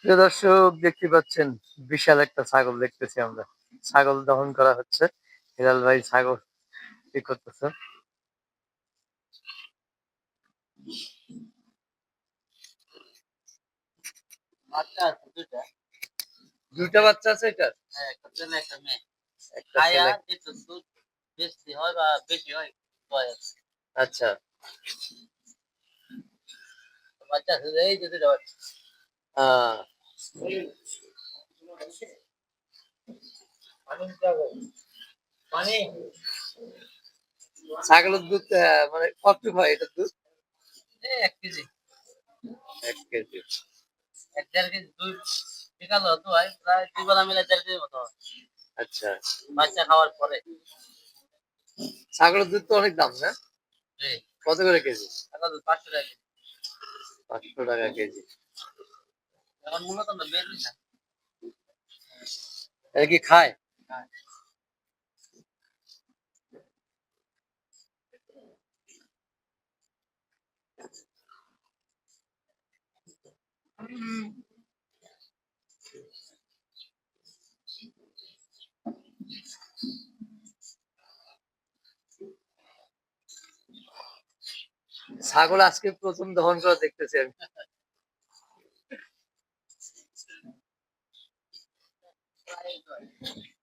প্রিয় দর্শক দেখতে পাচ্ছেন বিশাল একটা ছাগল দেখতেছি আমরা। ছাগল দহন করা হচ্ছে। হিলাল ভাই ছাগল কি করতেছে? বাচ্চা দুইটা। বাচ্চা আছে এটা? হ্যাঁ একটা ছেলে একটা মেয়ে। যেটা বেশি হয় বা বেশি হয় আচ্ছা। বাচ্চা এই যে দুইটা বাচ্চা। ছাগলের দুধ মানে কতটুকু হয় এটা দুধ? এক কেজি। এক কেজি। এক দেড় কেজি দুই বিকাল হতো হয় প্রায় দুই বেলা মিলে দেড় কেজি মতো আচ্ছা। বাচ্চা খাওয়ার পরে। ছাগলের দুধ তো অনেক দাম না? কত করে কেজি? পাঁচশো টাকা। পাঁচশো টাকা কেজি এখন মূলত আমরা বেশি না এটা কি খায়। ছাগল আজকে প্রথম দহন করা দেখতেছি আমি はい。